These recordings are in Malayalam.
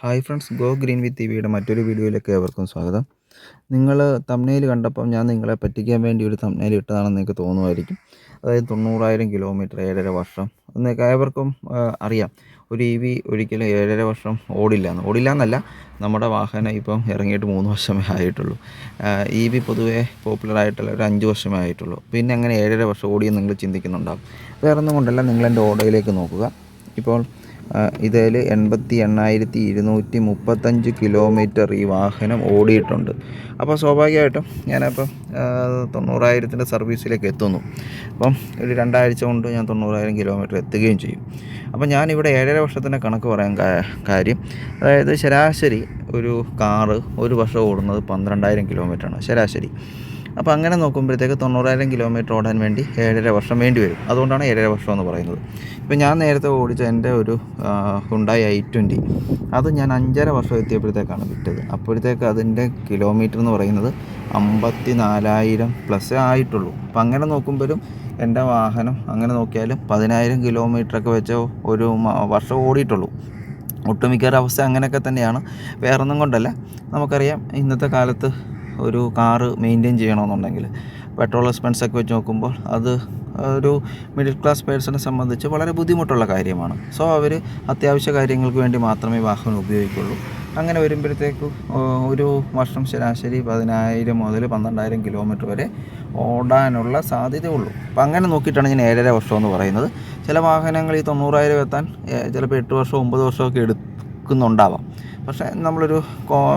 Hi friends go green with ടിവിയുടെ മറ്റൊരു വീഡിയോയിലേക്ക് ഏവർക്കും സ്വാഗതം. നിങ്ങൾ തമ്നയിൽ കണ്ടപ്പം ഞാൻ നിങ്ങളെ പറ്റിക്കാൻ വേണ്ടി ഒരു തമ്നയിൽ ഇട്ടതാണെന്ന് നിങ്ങൾക്ക് തോന്നുമായിരിക്കും. അതായത് തൊണ്ണൂറായിരം കിലോമീറ്റർ ഏഴര വർഷം. എന്നൊക്കെ ഏവർക്കും അറിയാം. ഒരു ഇ വി ഒരിക്കലും ഏഴര വർഷം ഓടില്ല. എന്ന് ഓടില്ല എന്നല്ല നമ്മുടെ വാഹനം ഇപ്പം ഇറങ്ങിയിട്ട് മൂന്ന് വർഷമേ ആയിട്ടുള്ളൂ. ഇ വി പൊതുവേ പോപ്പുലർ ആയിട്ടുള്ള ഒരു അഞ്ച് വർഷമേ ആയിട്ടുള്ളൂ. പിന്നെ അങ്ങനെ ഏഴര വർഷം ഓടിയെന്ന് നിങ്ങൾ ചിന്തിക്കുന്നുണ്ടാകും വേറെ ഒന്നും കൊണ്ടല്ല നിങ്ങൾ എന്റെ ഓർഡറിലേക്ക് നോക്കുക. ഇപ്പോൾ ഇതിൽ എൺപത്തി എണ്ണായിരത്തി ഇരുന്നൂറ്റി മുപ്പത്തഞ്ച് കിലോമീറ്റർ ഈ വാഹനം ഓടിയിട്ടുണ്ട്. അപ്പോൾ സ്വാഭാവികമായിട്ടും ഞാനപ്പം തൊണ്ണൂറായിരത്തിന്റെ സർവീസിലേക്ക് എത്തുന്നു. അപ്പം ഒരു രണ്ടാഴ്ച കൊണ്ട് ഞാൻ തൊണ്ണൂറായിരം കിലോമീറ്റർ എത്തുകയും ചെയ്യും. അപ്പം ഞാനിവിടെ ഏഴര വർഷത്തിന്റെ കണക്ക് പറയാൻ കാര്യം അതായത് ശരാശരി ഒരു കാറ് ഒരു വർഷം ഓടുന്നത് പന്ത്രണ്ടായിരം കിലോമീറ്ററാണ്. ശരാശരി. അപ്പോൾ അങ്ങനെ നോക്കുമ്പോഴത്തേക്ക് തൊണ്ണൂറായിരം കിലോമീറ്റർ ഓടാൻ വേണ്ടി ഏഴര വർഷം വേണ്ടി വരും. അതുകൊണ്ടാണ് ഏഴര വർഷം എന്ന് പറയുന്നത്. ഇപ്പോൾ ഞാൻ നേരത്തെ ഓടിച്ച എന്റെ ഒരു ഹുണ്ടായി ഐ ട്വന്റി അത് ഞാൻ അഞ്ചര വർഷം എത്തിയപ്പോഴത്തേക്കാണ് വിറ്റത്. അപ്പോഴത്തേക്ക് അതിന്റെ കിലോമീറ്റർ എന്ന് പറയുന്നത് അമ്പത്തി നാലായിരം പ്ലസ് ആയിട്ടുള്ളൂ. അപ്പോൾ അങ്ങനെ നോക്കുമ്പോഴും എന്റെ വാഹനം അങ്ങനെ നോക്കിയാലും പതിനായിരം കിലോമീറ്ററൊക്കെ വെച്ച ഒരു വർഷം ഓടിയിട്ടുള്ളൂ. ഒട്ടുമിക്ക അവസ്ഥ അങ്ങനെയൊക്കെ തന്നെയാണ്. വേറൊന്നും കൊണ്ടല്ല. നമുക്കറിയാം ഇന്നത്തെ കാലത്ത് ഒരു കാറ് മെയിന്റെയിൻ ചെയ്യണമെന്നുണ്ടെങ്കിൽ പെട്രോൾ എക്സ്പെൻസ് ഒക്കെ വെച്ച് നോക്കുമ്പോൾ അത് ഒരു മിഡിൽ ക്ലാസ് പേഴ്സണെ സംബന്ധിച്ച് വളരെ ബുദ്ധിമുട്ടുള്ള കാര്യമാണ്. സോ അവർ അത്യാവശ്യ കാര്യങ്ങൾക്ക് വേണ്ടി മാത്രമേ വാഹനം ഉപയോഗിക്കുള്ളൂ. അങ്ങനെ വരുമ്പോഴത്തേക്ക് ഒരു വർഷം ശരാശരി പതിനായിരം മുതൽ പന്ത്രണ്ടായിരം കിലോമീറ്റർ വരെ ഓടാനുള്ള സാധ്യതയുള്ളൂ. അപ്പം അങ്ങനെ നോക്കിയിട്ടാണ് ഞാൻ ഏഴര വർഷം എന്ന് പറയുന്നത്. ചില വാഹനങ്ങൾ ഈ തൊണ്ണൂറായിരം എത്താൻ ചിലപ്പോൾ എട്ട് വർഷം ഒമ്പത് വർഷമൊക്കെ എടുക്കുന്നുണ്ടാവാം. പക്ഷേ നമ്മളൊരു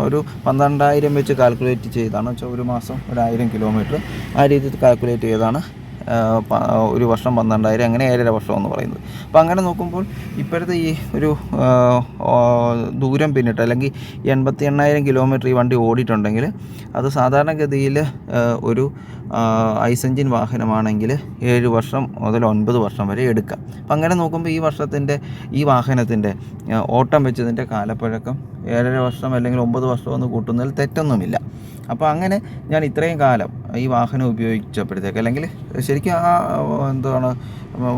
ഒരു പന്ത്രണ്ടായിരം വെച്ച് കാൽക്കുലേറ്റ് ചെയ്താണ്. വെച്ചാൽ ഒരു മാസം ഒരായിരം കിലോമീറ്റർ ആ രീതിയിൽ കാൽക്കുലേറ്റ് ചെയ്താണ്. ഒരു വർഷം പന്ത്രണ്ടായിരം. അങ്ങനെ ഏഴര വർഷം എന്ന് പറയുന്നത്. അപ്പോൾ അങ്ങനെ നോക്കുമ്പോൾ ഇപ്പോഴത്തെ ഈ ഒരു ദൂരം പിന്നിട്ട് അല്ലെങ്കിൽ എൺപത്തി എണ്ണായിരം കിലോമീറ്റർ ഈ വണ്ടി ഓടിയിട്ടുണ്ടെങ്കിൽ അത് സാധാരണഗതിയിൽ ഒരു ഐസ് എഞ്ചിൻ വാഹനമാണെങ്കിൽ ഏഴ് വർഷം മുതൽ ഒൻപത് വർഷം വരെ എടുക്കാം. അപ്പം അങ്ങനെ നോക്കുമ്പോൾ ഈ വർഷത്തിന്റെ ഈ വാഹനത്തിന്റെ ഓട്ടം വെച്ചതിന്റെ കാലപ്പഴക്കം ഏഴര വർഷം അല്ലെങ്കിൽ ഒമ്പത് വർഷം എന്ന് കൂട്ടുന്നതിൽ തെറ്റൊന്നുമില്ല. അപ്പോൾ അങ്ങനെ ഞാൻ ഇത്രയും കാലം ഈ വാഹനം ഉപയോഗിച്ചപ്പോഴത്തേക്ക് അല്ലെങ്കിൽ ശരിക്കും ആ എന്താണ്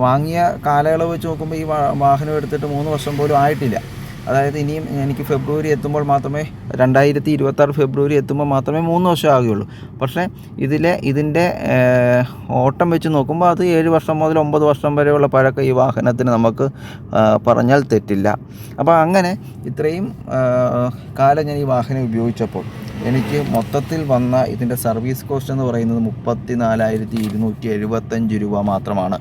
വാങ്ങിയ കാലയളവ് വെച്ച് നോക്കുമ്പോൾ ഈ വാഹനം എടുത്തിട്ട് മൂന്ന് വർഷം പോലും ആയിട്ടില്ല. അതായത് ഇനിയും എനിക്ക് ഫെബ്രുവരി എത്തുമ്പോൾ മാത്രമേ രണ്ടായിരത്തി ഇരുപത്താറ് ഫെബ്രുവരി എത്തുമ്പോൾ മാത്രമേ മൂന്ന് വർഷം ആകുകയുള്ളൂ. പക്ഷേ ഇതിലെ ഇതിന്റെ ഓട്ടം വെച്ച് നോക്കുമ്പോൾ അത് ഏഴ് വർഷം മുതൽ ഒമ്പത് വർഷം വരെയുള്ള പഴക്കം ഈ വാഹനത്തിന് നമുക്ക് പറഞ്ഞാൽ തെറ്റില്ല. അപ്പോൾ അങ്ങനെ ഇത്രയും കാലം ഞാൻ ഈ വാഹനം ഉപയോഗിച്ചപ്പോൾ എനിക്ക് മൊത്തത്തിൽ വന്ന ഇതിന്റെ സർവീസ് കോസ്റ്റ് എന്ന് പറയുന്നത് മുപ്പത്തി നാലായിരത്തി ഇരുന്നൂറ്റി എഴുപത്തഞ്ച് രൂപ മാത്രമാണ്.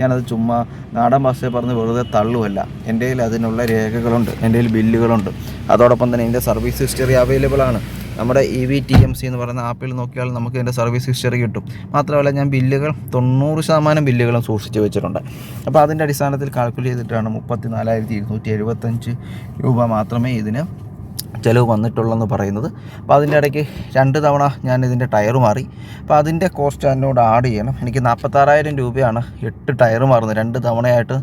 ഞാനത് ചുമ്മാ നാടൻ ഭാഷയിൽ പറഞ്ഞ് വെറുതെ തള്ളുമല്ല എന്റെ കയ്യിൽ അതിനുള്ള രേഖകളുണ്ട് എന്റെ കയ്യിൽ ബില്ലുകളുണ്ട്. അതോടൊപ്പം തന്നെ എന്റെ സർവീസ് ഹിസ്റ്ററി അവൈലബിൾ ആണ്. നമ്മുടെ E V T M C എന്ന് പറയുന്ന ആപ്പിൽ നോക്കിയാൽ നമുക്ക് എന്റെ സർവീസ് ഹിസ്റ്ററി കിട്ടും. മാത്രമല്ല ഞാൻ ബില്ലുകൾ തൊണ്ണൂറ് ശതമാനം ബില്ലുകളും സൂക്ഷിച്ച് വെച്ചിട്ടുണ്ട്. അപ്പോൾ അതിന്റെ അടിസ്ഥാനത്തിൽ കാൽക്കുലേറ്റ് ചെയ്തിട്ടാണ് മുപ്പത്തി നാലായിരത്തി ഇരുന്നൂറ്റി എഴുപത്തഞ്ച് രൂപ മാത്രമേ ഇതിന് ചിലവ് വന്നിട്ടുള്ളതെന്ന് പറയുന്നത്. അപ്പോൾ അതിന്റെ ഇടയ്ക്ക് രണ്ട് തവണ ഞാൻ ഇതിന്റെ ടയർ മാറി. അപ്പോൾ അതിന്റെ കോസ്റ്റ് എന്നോട് ആഡ് ചെയ്യണം. എനിക്ക് നാൽപ്പത്താറായിരം രൂപയാണ് എട്ട് ടയർ മാറുന്നത്. രണ്ട് തവണയായിട്ട്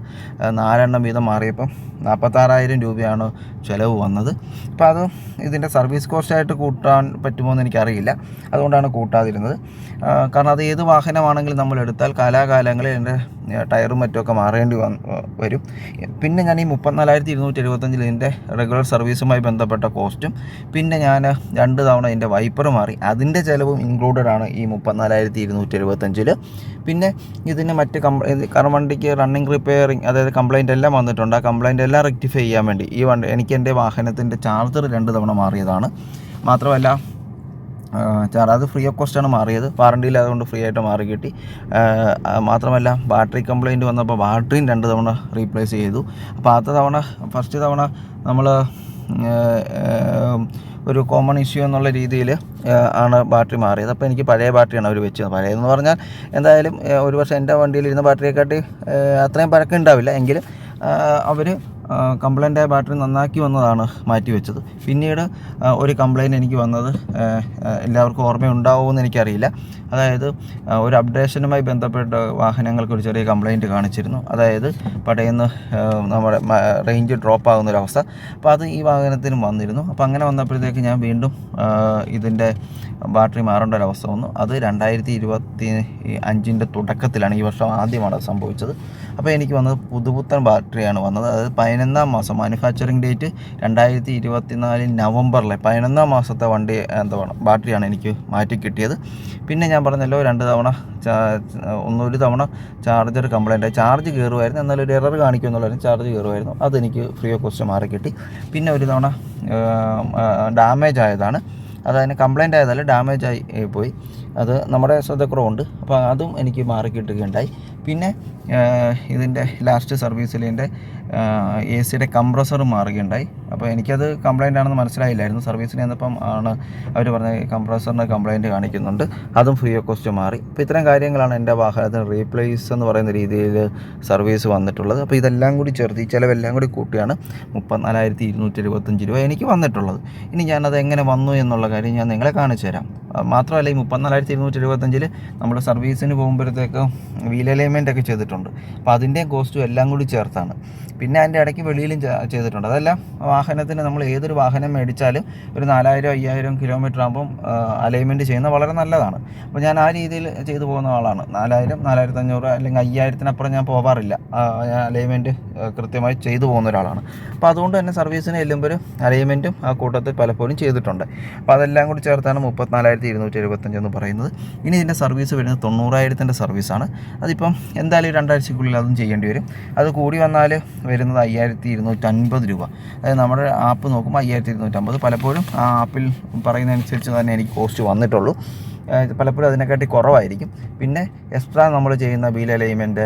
നാലെണ്ണം വീതം മാറിയപ്പം നാൽപ്പത്താറായിരം രൂപയാണ് ചിലവ് വന്നത്. അപ്പോൾ അത് ഇതിന്റെ സർവീസ് കോസ്റ്റായിട്ട് കൂട്ടാൻ പറ്റുമോ എന്ന് എനിക്കറിയില്ല. അതുകൊണ്ടാണ് കൂട്ടാതിരുന്നത്. കാരണം അത് ഏത് വാഹനമാണെങ്കിലും നമ്മൾ എടുത്താൽ കാലാകാലങ്ങളിൽ എന്റെ ടയറും മറ്റുമൊക്കെ മാറേണ്ടി വരും. പിന്നെ ഞാൻ ഈ മുപ്പത്തിനാലായിരത്തി ഇരുന്നൂറ്റി എഴുപത്തഞ്ചിൽ ഇതിന്റെ റെഗുലർ സർവീസുമായി ബന്ധപ്പെട്ട കോസ്റ്റും. പിന്നെ ഞാൻ രണ്ട് തവണ എന്റെ വൈപ്പർ മാറി. അതിന്റെ ചിലവും ഇൻക്ലൂഡഡ് ആണ് ഈ മുപ്പത്തിനാലായിരത്തി ഇരുന്നൂറ്റി എഴുപത്തഞ്ചിൽ പിന്നെ ഇതിന് മറ്റ് കംപ്ല കാരണം വണ്ടിക്ക് റണ്ണിങ് റിപ്പയറിങ് അതായത് കംപ്ലൈന്റ് എല്ലാം വന്നിട്ടുണ്ട്. ആ കംപ്ലൈന്റ് എല്ലാം റെക്ടിഫൈ ചെയ്യാൻ വേണ്ടി ഈ വണ്ടി എനിക്ക് എന്റെ വാഹനത്തിന്റെ ചാർജർ രണ്ട് തവണ മാറിയതാണ്. മാത്രമല്ല ചാർജ് ചാർ അത് ഫ്രീ ഓഫ് കോസ്റ്റാണ് മാറിയത്. വാറണ്ടിയിൽ അതുകൊണ്ട് ഫ്രീ ആയിട്ട് മാറി കിട്ടി. മാത്രമല്ല ബാറ്ററി കംപ്ലൈന്റ് വന്നപ്പോൾ ബാറ്ററിയും രണ്ട് തവണ റീപ്ലേസ് ചെയ്തു. അപ്പോൾ ആദ്യത്തെ തവണ ഫസ്റ്റ് തവണ നമ്മൾ ഒരു കോമൺ ഇഷ്യൂ എന്നുള്ള രീതിയിൽ ആണ് ബാറ്ററി മാറിയത്. അപ്പോൾ എനിക്ക് പഴയ ബാറ്ററിയാണ് അവർ വെച്ചത്. പഴയതെന്ന് പറഞ്ഞാൽ എന്തായാലും ഒരു വർഷം എന്റെ വണ്ടിയിൽ ഇരുന്ന ബാറ്ററിയെക്കാട്ടി അത്രയും പഴക്കം ഉണ്ടാവില്ല. എങ്കിലും അവർ കംപ്ലൈന്റ് ആയ ബാറ്ററി നന്നാക്കി വന്നതാണ് മാറ്റി വെച്ചത്. പിന്നീട് ഒരു കംപ്ലൈന്റ് എനിക്ക് വന്നത് എല്ലാവർക്കും ഓർമ്മയുണ്ടാവുമെന്ന് എനിക്കറിയില്ല. അതായത് ഒരു അപ്ഡേഷനുമായി ബന്ധപ്പെട്ട വാഹനങ്ങൾക്ക് ഒരു ചെറിയ കംപ്ലൈന്റ് കാണിച്ചിരുന്നു. അതായത് പടയുന്ന നമ്മുടെ റേഞ്ച് ഡ്രോപ്പ് ആകുന്ന ഒരു അവസ്ഥ. അപ്പോൾ അത് ഈ വാഹനത്തിനും വന്നിരുന്നു. അപ്പോൾ അങ്ങനെ വന്നപ്പോഴത്തേക്ക് ഞാൻ വീണ്ടും ഇതിന്റെ ബാറ്ററി മാറേണ്ട ഒരു അവസ്ഥ വന്നു. അത് രണ്ടായിരത്തി ഇരുപത്തി അഞ്ചിന്റെ തുടക്കത്തിലാണ് ഈ വർഷം ആദ്യമാണ് സംഭവിച്ചത്. അപ്പോൾ എനിക്ക് വന്നത് പുതുപുത്തൻ ബാറ്ററിയാണ് വന്നത്. അതായത് പതിന പതിനൊന്നാം മാസം മാനുഫാക്ചറിങ് ഡേറ്റ് രണ്ടായിരത്തി ഇരുപത്തിനാല് നവംബറിലെ പതിനൊന്നാം മാസത്തെ വണ്ടി എന്താ ബാറ്ററിയാണ് എനിക്ക് മാറ്റി കിട്ടിയത്. പിന്നെ ഞാൻ പറഞ്ഞല്ലോ രണ്ട് തവണ ഒന്നൊരു തവണ ചാർജർ കംപ്ലൈന്റ് ചാർജ് കയറുമായിരുന്നു എന്നാലും ഒരു എറർ കാണിക്കുമെന്നുള്ളായിരുന്നു ചാർജ് കയറുമായിരുന്നു അതെനിക്ക് ഫ്രീ ഓഫ് കോസ്റ്റ് മാറി കിട്ടി. പിന്നെ ഒരു തവണ ഡാമേജ് ആയതാണ്. അതതിന് കംപ്ലൈന്റ് ആയതല്ല ഡാമേജ് ആയി പോയി. അത് നമ്മുടെ ശ്രദ്ധക്കുറവുണ്ട്. അപ്പോൾ അതും എനിക്ക് മാറി കിട്ടുകയുണ്ടായി. പിന്നെ ഇതിന്റെ ലാസ്റ്റ് സർവീസിൽ എന്റെ എ സിയുടെ കംപ്രസർ മാറുകയുണ്ടായി. അപ്പോൾ എനിക്കത് കംപ്ലൈന്റ് ആണെന്ന് മനസ്സിലായില്ലായിരുന്നു. സർവീസിന് ചെന്നപ്പം ആണ് അവർ പറഞ്ഞ കംപ്രസറിന് കംപ്ലൈന്റ് കാണിക്കുന്നുണ്ട്. അതും ഫ്രീ ഓഫ് കോസ്റ്റ് മാറി. അപ്പോൾ ഇത്തരം കാര്യങ്ങളാണ് എന്റെ വാഹനത്തിന് റീപ്ലേസ് എന്ന് പറയുന്ന രീതിയിൽ സർവീസ് വന്നിട്ടുള്ളത്. അപ്പോൾ ഇതെല്ലാം കൂടി ചേർത്ത് ഈ ചിലവെല്ലാം കൂടി കൂട്ടിയാണ് മുപ്പത്തിനാലായിരത്തി ഇരുന്നൂറ്റി എഴുപത്തഞ്ച് രൂപ എനിക്ക് വന്നിട്ടുള്ളത്. ഇനി ഞാനത് എങ്ങനെ വന്നു എന്നുള്ള കാര്യം ഞാൻ നിങ്ങളെ കാണിച്ചു തരാം. മാത്രമല്ല ഈ മുപ്പത്തിനാലായിരത്തി ഇരുന്നൂറ്റി എഴുപത്തഞ്ചിൽ നമ്മൾ സർവീസിന് പോകുമ്പോഴത്തേക്ക് വീൽ അലൈൻമെന്റ് ഒക്കെ ചെയ്തിട്ടുണ്ട്. അപ്പോൾ അതിന്റെയും കോസ്റ്റും എല്ലാം കൂടി ചേർത്താണ്. പിന്നെ അതിന്റെ ഇടയ്ക്ക് വെളിയിലും ചെയ്തിട്ടുണ്ട്. അതല്ല വാഹനത്തിന് നമ്മൾ ഏതൊരു വാഹനം മേടിച്ചാലും ഒരു നാലായിരം അയ്യായിരം കിലോമീറ്റർ ആകുമ്പം അലൈൻമെന്റ് ചെയ്യുന്നത് വളരെ നല്ലതാണ്. അപ്പോൾ ഞാൻ ആ രീതിയിൽ ചെയ്തു പോകുന്ന ആളാണ്. നാലായിരം നാലായിരത്തി അഞ്ഞൂറ് അല്ലെങ്കിൽ അയ്യായിരത്തിനപ്പുറം ഞാൻ പോകാറില്ല അലൈൻമെന്റ് കൃത്യമായി ചെയ്തു പോകുന്ന ഒരാളാണ്. അപ്പോൾ അതുകൊണ്ട് തന്നെ സർവീസിന് ചെല്ലുമ്പോൾ അലൈൻമെന്റും ആ കൂട്ടത്തിൽ പലപ്പോഴും ചെയ്തിട്ടുണ്ട്. അപ്പോൾ അതെല്ലാം കൂടി ചേർത്താണ് മുപ്പത്തിനാലായിരത്തി ഇരുന്നൂറ്റി എഴുപത്തഞ്ച് എന്ന് പറയുന്നത്. ഇനി ഇതിന്റെ സർവീസ് വരുന്നത് തൊണ്ണൂറായിരത്തിന്റെ സർവീസാണ് അതിപ്പം എന്തായാലും രണ്ടാഴ്ചക്കുള്ളിൽ അതും ചെയ്യേണ്ടി വരും. അത് കൂടി വന്നാൽ വരുന്നത് അയ്യായിരത്തി ഇരുന്നൂറ്റൻപത് രൂപ. അതായത് നമ്മുടെ ആപ്പ് നോക്കുമ്പോൾ അയ്യായിരത്തി ഇരുന്നൂറ്റമ്പത് പലപ്പോഴും ആ ആപ്പിൽ പറയുന്നതനുസരിച്ച് തന്നെ എനിക്ക് കോസ്റ്റ് വന്നിട്ടുള്ളൂ. പലപ്പോഴും അതിനെക്കാട്ടി കുറവായിരിക്കും. പിന്നെ എക്സ്ട്രാ നമ്മൾ ചെയ്യുന്ന wheel alignment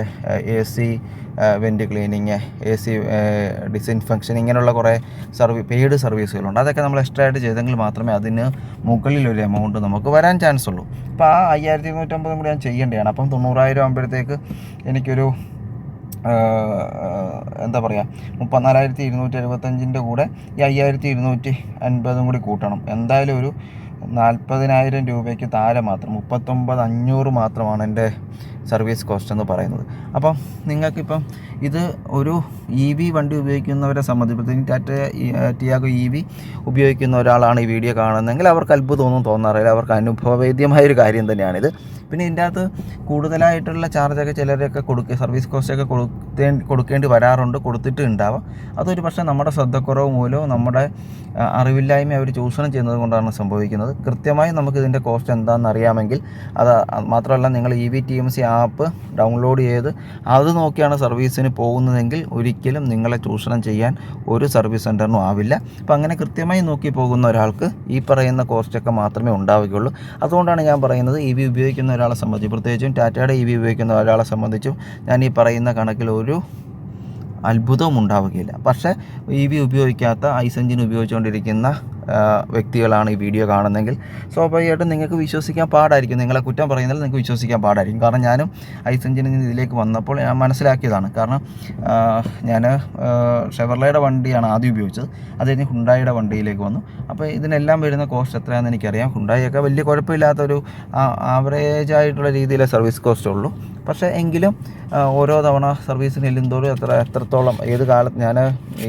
A C vent cleaning A C disinfection ഇങ്ങനെയുള്ള കുറേ സർവീ പെയ്ഡ് സർവീസുകളുണ്ട് അതൊക്കെ നമ്മൾ എക്സ്ട്രാ ആയിട്ട് ചെയ്തെങ്കിൽ മാത്രമേ അതിന് മുകളിലൊരു എമൗണ്ട് നമുക്ക് വരാൻ ചാൻസ് ഉള്ളൂ. അപ്പോൾ ആ അയ്യായിരത്തി ഇരുന്നൂറ്റമ്പതും കൂടി ഞാൻ ചെയ്യേണ്ടതാണ്. അപ്പം തൊണ്ണൂറായിരം ആകുമ്പോഴത്തേക്ക് എനിക്കൊരു എന്താ പറയുക മുപ്പത്തിനാലായിരത്തി ഇരുന്നൂറ്റി എഴുപത്തഞ്ചിന്റെ കൂടെ ഈ അയ്യായിരത്തി ഇരുന്നൂറ്റി അൻപതും കൂടി കൂട്ടണം. എന്തായാലും ഒരു നാൽപ്പതിനായിരം രൂപയ്ക്ക് താഴെ മാത്രം മുപ്പത്തൊമ്പത് അഞ്ഞൂറ് മാത്രമാണ് എന്റെ സർവീസ് കോസ്റ്റ് എന്ന് പറയുന്നത്. അപ്പം നിങ്ങൾക്കിപ്പം ഇത് ഒരു ഇ വി വണ്ടി ഉപയോഗിക്കുന്നവരെ സംബന്ധിച്ചിടത്തോളം ടാറ്റ ടിയാഗോ ഇ വി ഉപയോഗിക്കുന്ന ഒരാളാണ് ഈ വീഡിയോ കാണുന്നതെങ്കിൽ അവർക്ക് അത്ഭുതമൊന്നും തോന്നാറില്ല. അവർക്ക് അനുഭവവേദ്യമായ ഒരു കാര്യം തന്നെയാണിത്. പിന്നെ ഇതിന്റെ അകത്ത് കൂടുതലായിട്ടുള്ള ചാർജൊക്കെ ചിലരൊക്കെ കൊടുക്കുക സർവീസ് കോസ്റ്റൊക്കെ കൊടുത്തേ കൊടുക്കേണ്ടി വരാറുണ്ട് കൊടുത്തിട്ട് ഉണ്ടാവാം അതൊരു പക്ഷേ നമ്മുടെ ശ്രദ്ധക്കുറവ് മൂലവും നമ്മുടെ അറിവില്ലായ്മ അവർ ചൂഷണം ചെയ്യുന്നത് കൊണ്ടാണ് സംഭവിക്കുന്നത്. കൃത്യമായി നമുക്ക് ഇതിന്റെ കോസ്റ്റ് എന്താണെന്ന് അറിയാമെങ്കിൽ അത് മാത്രമല്ല നിങ്ങൾ E V T M C app download ചെയ്ത് അത് നോക്കിയാണ് സർവീസിന് പോകുന്നതെങ്കിൽ ഒരിക്കലും നിങ്ങളെ ചൂഷണം ചെയ്യാൻ ഒരു സർവീസ് സെന്ററിനും ആവില്ല. അപ്പോൾ അങ്ങനെ കൃത്യമായി നോക്കി പോകുന്ന ഒരാൾക്ക് ഈ പറയുന്ന കോസ്റ്റൊക്കെ മാത്രമേ ഉണ്ടാവുകയുള്ളൂ. അതുകൊണ്ടാണ് ഞാൻ പറയുന്നത് ഇ വി ഉപയോഗിക്കുന്ന ഒരാളെ സംബന്ധിച്ച് പ്രത്യേകിച്ചും ടാറ്റയുടെ ഇ വി ഉപയോഗിക്കുന്ന ഒരാളെ സംബന്ധിച്ചും ഞാൻ ഈ പറയുന്ന കണക്കിൽ ഒരു അത്ഭുതവും ഉണ്ടാവുകയില്ല പക്ഷേ ഇ വി ഉപയോഗിക്കാത്ത ഐസ് എഞ്ചിൻ ഉപയോഗിച്ചുകൊണ്ടിരിക്കുന്ന വ്യക്തികളാണ് ഈ വീഡിയോ കാണുന്നതെങ്കിൽ സ്വാഭാവികമായിട്ടും നിങ്ങൾക്ക് വിശ്വസിക്കാൻ പാടായിരിക്കും. നിങ്ങളെ കുറ്റം പറയുന്നതിൽ നിങ്ങൾക്ക് വിശ്വസിക്കാൻ പാടായിരിക്കും. കാരണം ഞാനും ഐസ് എഞ്ചിനിൽ ഇതിലേക്ക് വന്നപ്പോൾ ഞാൻ മനസ്സിലാക്കിയതാണ്. കാരണം ഞാൻ ഷെവർലയുടെ വണ്ടിയാണ് ആദ്യം ഉപയോഗിച്ചത്. അത് കഴിഞ്ഞ് ഹുണ്ടായിയുടെ വണ്ടിയിലേക്ക് വന്നു. അപ്പോൾ ഇതിനെല്ലാം വരുന്ന കോസ്റ്റ് എത്രയാണെന്ന് എനിക്കറിയാം. ഹുണ്ടായിയൊക്കെ വലിയ കുഴപ്പമില്ലാത്തൊരു ആവറേജ് ആയിട്ടുള്ള രീതിയിലെ സർവീസ് കോസ്റ്റ് ഉള്ളൂ. പക്ഷേ എങ്കിലും ഓരോ തവണ സർവീസിന് ചെല്ലുന്തോറും എത്ര എത്രത്തോളം ഏത് കാലത്ത് ഞാൻ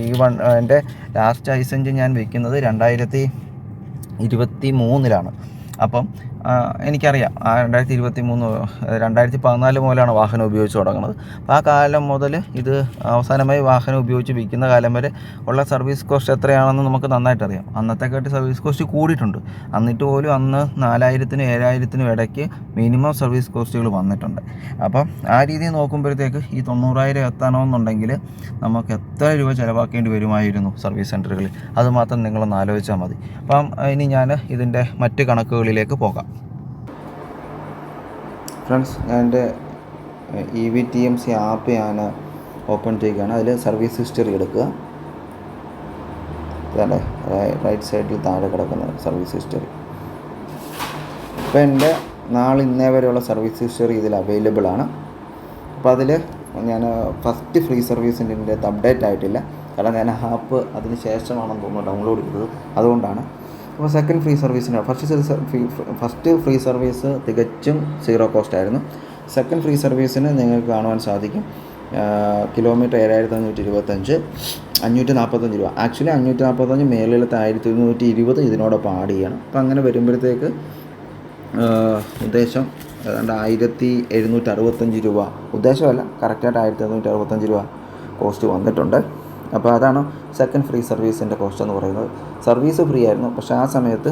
ഈ വൺ എന്റെ ലാസ്റ്റ് ഐസ് എഞ്ചിൻ ഞാൻ വയ്ക്കുന്നത് രണ്ടായിരത്തി ഇരുപത്തി മൂന്നിലാണ് അപ്പം എനിക്കറിയാം. ആ രണ്ടായിരത്തി ഇരുപത്തി മൂന്ന് രണ്ടായിരത്തി പതിനാല് മുതലാണ് വാഹനം ഉപയോഗിച്ച് തുടങ്ങുന്നത്. അപ്പോൾ ആ കാലം മുതൽ ഇത് അവസാനമായി വാഹനം ഉപയോഗിച്ച് വിൽക്കുന്ന കാലം വരെ ഉള്ള സർവീസ് കോസ്റ്റ് എത്രയാണെന്ന് നമുക്ക് നന്നായിട്ട് അറിയാം അന്നത്തെക്കാട്ടി സർവീസ് കോസ്റ്റ് കൂടിയിട്ടുണ്ട്. എന്നിട്ട് പോലും അന്ന് നാലായിരത്തിനും ഏഴായിരത്തിനും ഇടയ്ക്ക് മിനിമം സർവീസ് കോസ്റ്റുകൾ വന്നിട്ടുണ്ട്. അപ്പം ആ രീതിയിൽ നോക്കുമ്പോഴത്തേക്ക് ഈ തൊണ്ണൂറായിരം എത്തണമെന്നുണ്ടെങ്കിൽ നമുക്ക് എത്ര രൂപ ചിലവാക്കേണ്ടി വരുമായിരുന്നു സർവീസ് സെന്ററുകളിൽ അതുമാത്രം നിങ്ങളൊന്ന് ആലോചിച്ചാൽ മതി. അപ്പം ഇനി ഞാൻ ഇതിന്റെ മറ്റ് കണക്കുകളിലേക്ക് പോകാം. ഫ്രണ്ട്സ് ഞാൻ എന്റെ E V T M C app ഞാൻ ഓപ്പൺ ചെയ്യുകയാണ് അതിൽ സർവീസ് ഹിസ്റ്ററി എടുക്കുക. ഇതല്ലേ റൈറ്റ് സൈഡിൽ താഴെ കിടക്കുന്ന സർവീസ് ഹിസ്റ്ററി. അപ്പോൾ എന്റെ നാളെ ഇന്നേ വരെയുള്ള സർവീസ് ഹിസ്റ്ററി ഇതിൽ അവൈലബിൾ ആണ്. അപ്പോൾ അതിൽ ഞാൻ ഫസ്റ്റ് ഫ്രീ സർവീസിന്റെ അപ്ഡേറ്റ് ആയിട്ടില്ല. കാരണം ഞാൻ ആപ്പ് അതിന് ശേഷമാണെന്ന് തോന്നുന്നു ഡൗൺലോഡ് ചെയ്തത്. അതുകൊണ്ടാണ് അപ്പോൾ സെക്കൻഡ് ഫ്രീ സർവീസിന് ഫസ്റ്റ് ഫസ്റ്റ് ഫ്രീ സർവീസ് തികച്ചും സീറോ കോസ്റ്റ് ആയിരുന്നു. സെക്കൻഡ് ഫ്രീ സർവീസിന് നിങ്ങൾക്ക് കാണുവാൻ സാധിക്കും. കിലോമീറ്റർ ഏഴായിരത്തി അഞ്ഞൂറ്റി ഇരുപത്തഞ്ച് അഞ്ഞൂറ്റി നാൽപ്പത്തഞ്ച് രൂപ. ആക്ച്വലി അഞ്ഞൂറ്റി നാൽപ്പത്തഞ്ച് മേളിലത്തെ ആയിരത്തി ഇരുന്നൂറ്റി ഇരുപത് ഇതിനോടൊപ്പം ആഡ് ചെയ്യണം. അപ്പോൾ അങ്ങനെ വരുമ്പോഴത്തേക്ക് ഉദ്ദേശം ഏതാണ്ട് ആയിരത്തി എഴുന്നൂറ്റി അറുപത്തഞ്ച് രൂപ. ഉദ്ദേശമല്ല കറക്റ്റായിട്ട് ആയിരത്തി എഴുന്നൂറ്റി അറുപത്തഞ്ച് രൂപ കോസ്റ്റ് വന്നിട്ടുണ്ട്. അപ്പോൾ അതാണ് സെക്കൻഡ് ഫ്രീ സർവീസിന്റെ കോസ്റ്റ് എന്ന് പറയുന്നത്. സർവീസ് ഫ്രീ ആയിരുന്നു. പക്ഷേ ആ സമയത്ത്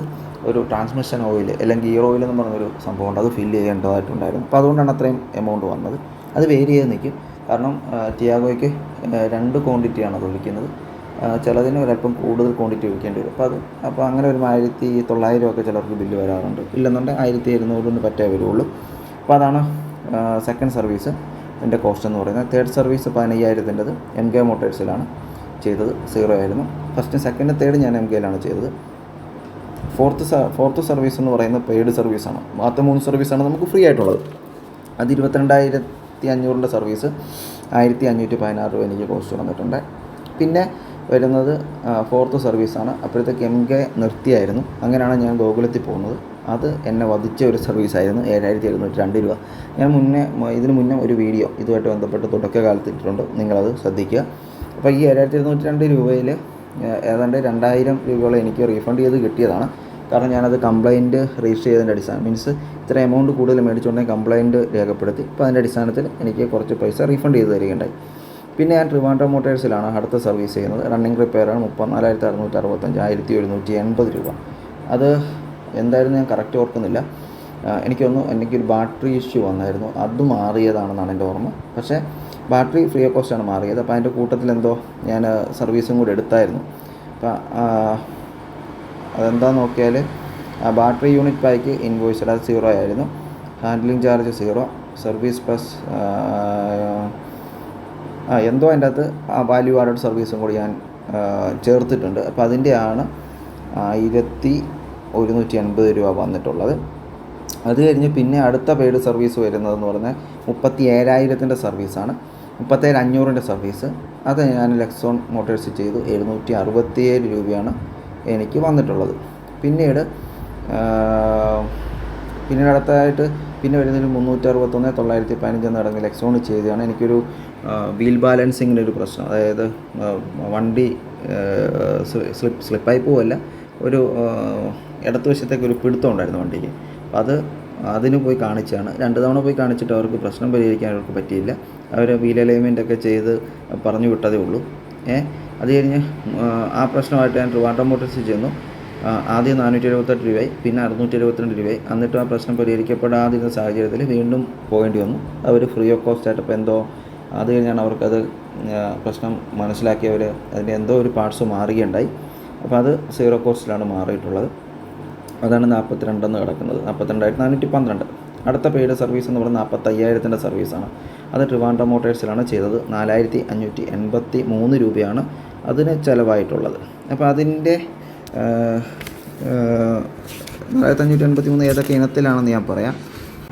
ഒരു ട്രാൻസ്മിഷൻ ഓയിൽ അല്ലെങ്കിൽ ഗിയർ ഓയിൽ എന്ന് പറഞ്ഞൊരു സംഭവമുണ്ട്. അത് ഫില്ല് ചെയ്യേണ്ടതായിട്ടുണ്ടായിരുന്നു. അപ്പോൾ അതുകൊണ്ടാണ് അത്രയും എമൗണ്ട് വന്നത്. അത് വേരി ചെയ്ത് നിൽക്കും. കാരണം ടിയാഗോയ്ക്ക് രണ്ട് ക്വാണ്ടിറ്റിയാണ് അത് ഒഴിക്കുന്നത്. ചിലതിന് ഒരല്പം കൂടുതൽ ക്വാണ്ടിറ്റി ഒഴിക്കേണ്ടി വരും. അപ്പോൾ അത് അപ്പോൾ അങ്ങനെ ഒരു ആയിരത്തി തൊള്ളായിരം ഒക്കെ ചിലർക്ക് ബില്ല് വരാറുണ്ട്. ഇല്ലെന്നുണ്ടെങ്കിൽ ആയിരത്തി ഇരുന്നൂറിന് പറ്റേ വരുള്ളൂ. അപ്പോൾ അതാണ് സെക്കൻഡ് സർവീസ് എന്റെ കോസ്റ്റ് എന്ന് പറയുന്നത്. തേർഡ് സർവീസ് പതിനയ്യായിരത്തിന്റെത് എം കെ മോട്ടേഴ്സിലാണ് ചെയ്തത്. സീറോ ആയിരുന്നു. ഫസ്റ്റ് സെക്കൻഡ് തേർഡ് ഞാൻ എം കെയിലാണ് ചെയ്തത്. ഫോർത്ത് ഫോർത്ത് സർവീസ് എന്ന് പറയുന്നത് പെയ്ഡ് സർവീസാണ് ആദ്യത്തെ മൂന്ന് സർവീസാണ് നമുക്ക് ഫ്രീ ആയിട്ടുള്ളത്. അത് ഇരുപത്തിരണ്ടായിരത്തി അഞ്ഞൂറിന്റെ സർവീസ് ആയിരത്തി അഞ്ഞൂറ്റി പതിനാറ് രൂപ എനിക്ക് കോസ്റ്റ് വന്നിട്ടുണ്ട്. പിന്നെ വരുന്നത് ഫോർത്ത് സർവീസാണ് അപ്പോഴത്തേക്ക് എം കെ നിർത്തിയായിരുന്നു. അങ്ങനെയാണ് ഞാൻ ഗോകുലത്തിൽ പോകുന്നത്. അത് എന്നെ വധിച്ച ഒരു സർവീസായിരുന്നു ഏഴായിരത്തി എഴുന്നൂറ്റി രണ്ട് രൂപ. ഞാൻ മുന്നേ ഇതിന് മുന്നേ ഒരു വീഡിയോ ഇതുമായിട്ട് ബന്ധപ്പെട്ട് തുടക്കകാലത്ത് ഇട്ടിട്ടുണ്ട് നിങ്ങളത് ശ്രദ്ധിക്കുക. അപ്പോൾ ഈ ഏഴായിരത്തി എഴുന്നൂറ്റി രണ്ട് രൂപയിൽ ഏതാണ്ട് രണ്ടായിരം രൂപയോളം എനിക്ക് റീഫണ്ട് ചെയ്ത് കിട്ടിയതാണ്. കാരണം ഞാനത് കംപ്ലയിന്റ് രജിസ്റ്റർ ചെയ്തതിന്റെ അടിസ്ഥാനം മീൻസ് ഇത്ര എമൗണ്ട് കൂടുതൽ മേടിച്ചുകൊണ്ടെങ്കിൽ കംപ്ലയിന്റ് രേഖപ്പെടുത്തി. അപ്പോൾ അതിന്റെ അടിസ്ഥാനത്തിൽ എനിക്ക് കുറച്ച് പൈസ റീഫണ്ട് ചെയ്ത് തരികയുണ്ടായി. പിന്നെ ഞാൻ ട്രിവാൻഡ്രം മോട്ടേഴ്സിലാണ് അടുത്ത സർവീസ് ചെയ്യുന്നത്. റണ്ണിങ് റിപ്പയറാണ് മുപ്പത്തിനാലായിരത്തി അറുന്നൂറ്റി അറുപത്തഞ്ച് ആയിരത്തി ഒരുന്നൂറ്റി എൺപത് രൂപ. അത് എന്തായിരുന്നു ഞാൻ കറക്റ്റ് ഓർക്കുന്നില്ല. എനിക്കൊന്ന് എനിക്കൊരു ബാറ്ററി ഇഷ്യൂ വന്നായിരുന്നു. അത് മാറിയതാണെന്നാണ് എന്റെ ഓർമ്മ. പക്ഷേ ബാറ്ററി ഫ്രീ ഓഫ് കോസ്റ്റാണ് മാറിയത്. അപ്പോൾ അതിന്റെ കൂട്ടത്തിൽ എന്തോ ഞാൻ സർവീസും കൂടി എടുത്തായിരുന്നു. അപ്പോൾ അതെന്താന്ന് നോക്കിയാൽ ബാറ്ററി യൂണിറ്റ് പായ്ക്ക് ഇൻവോയ്സ്ഡ് അത് സീറോ ആയിരുന്നു. Handling charge zero. Service plus ആ എന്തോ അതിന്റെ അകത്ത് ആ വാല്യൂ ആഡഡ് സർവീസും കൂടി ഞാൻ ചേർത്തിട്ടുണ്ട്. അപ്പോൾ അതിന്റെയാണ് ആയിരത്തി ഒരുന്നൂറ്റി എൺപത് രൂപ വന്നിട്ടുള്ളത്. അത് കഴിഞ്ഞ് പിന്നെ അടുത്ത പെയ്ഡ് സർവീസ് വരുന്നതെന്ന് പറഞ്ഞാൽ മുപ്പത്തി ഏഴായിരത്തിന്റെ സർവീസാണ് മുപ്പത്തേഴ് അഞ്ഞൂറിന്റെ സർവീസ്. അത് ഞാൻ ലെക്സോൺ മോട്ടോഴ്സ് ചെയ്തു. എഴുന്നൂറ്റി അറുപത്തിയേഴ് രൂപയാണ് എനിക്ക് വന്നിട്ടുള്ളത്. പിന്നീട് പിന്നീട് അടുത്തായിട്ട് പിന്നെ വരുന്നൊരു മുന്നൂറ്റി അറുപത്തൊന്ന് തൊള്ളായിരത്തി പതിനഞ്ച് നടന്ന ലെക്സോൺ ചെയ്തതാണ്. എനിക്കൊരു വീൽ ബാലൻസിങ്ങിന്റെ ഒരു പ്രശ്നം അതായത് വണ്ടി സ്ലിപ്പ് സ്ലിപ്പായി പോവല്ല. ഒരു ഇടത്തുവശത്തേക്ക് ഒരു പിടുത്തം ഉണ്ടായിരുന്നു വണ്ടിക്ക്. അപ്പോൾ അത് അതിന് പോയി കാണിച്ചാണ് രണ്ട് തവണ പോയി കാണിച്ചിട്ട് അവർക്ക് പ്രശ്നം പരിഹരിക്കാൻ അവർക്ക് പറ്റിയില്ല. അവർ വീൽ അലൈൻമെന്റ് ഒക്കെ ചെയ്ത് പറഞ്ഞു വിട്ടതേ ഉള്ളൂ. ഏ അത് കഴിഞ്ഞ് ആ, പ്രശ്നമായിട്ട് ഞാൻ ട്രിവാൻഡ്രം മോട്ടോഴ്സിൽ ചെന്നു. ആദ്യം നാനൂറ്റി എഴുപത്തെട്ട് രൂപയായി. പിന്നെ അറുന്നൂറ്റി എഴുപത്തിരണ്ട് രൂപയായി. എന്നിട്ടും ആ പ്രശ്നം പരിഹരിക്കപ്പെടാതിരുന്ന സാഹചര്യത്തിൽ വീണ്ടും പോകേണ്ടി വന്നു. അവർ ഫ്രീ ഓഫ് കോസ്റ്റ് ആയിട്ട് ഇപ്പോൾ എന്തോ അത് കഴിഞ്ഞാണ് അവർക്കത് പ്രശ്നം മനസ്സിലാക്കിയവർ അതിന്റെ എന്തോ ഒരു പാർട്സ് മാറുകയുണ്ടായി. അപ്പോൾ അത് സീറോ കോസ്റ്റിലാണ് മാറിയിട്ടുള്ളത്. അതാണ് നാൽപ്പത്തിരണ്ടെന്ന് കിടക്കുന്നത്. നാൽപ്പത്തിരണ്ടായിരത്തി നാനൂറ്റി പന്ത്രണ്ട്. അടുത്ത പേയുടെ സർവീസ് എന്ന് പറയുന്നത് നാൽപ്പത്തയ്യായിരത്തിന്റെ സർവീസാണ് അത് ട്രിവാൻഡ്രം മോട്ടേഴ്സിലാണ് ചെയ്തത്. നാലായിരത്തി അഞ്ഞൂറ്റി എൺപത്തി മൂന്ന് രൂപയാണ് അതിന് ചിലവായിട്ടുള്ളത്. അപ്പോൾ അതിന്റെ നാലായിരത്തി അഞ്ഞൂറ്റി എൺപത്തി മൂന്ന് ഏതൊക്കെ ഇനത്തിലാണെന്ന് ഞാൻ പറയാം.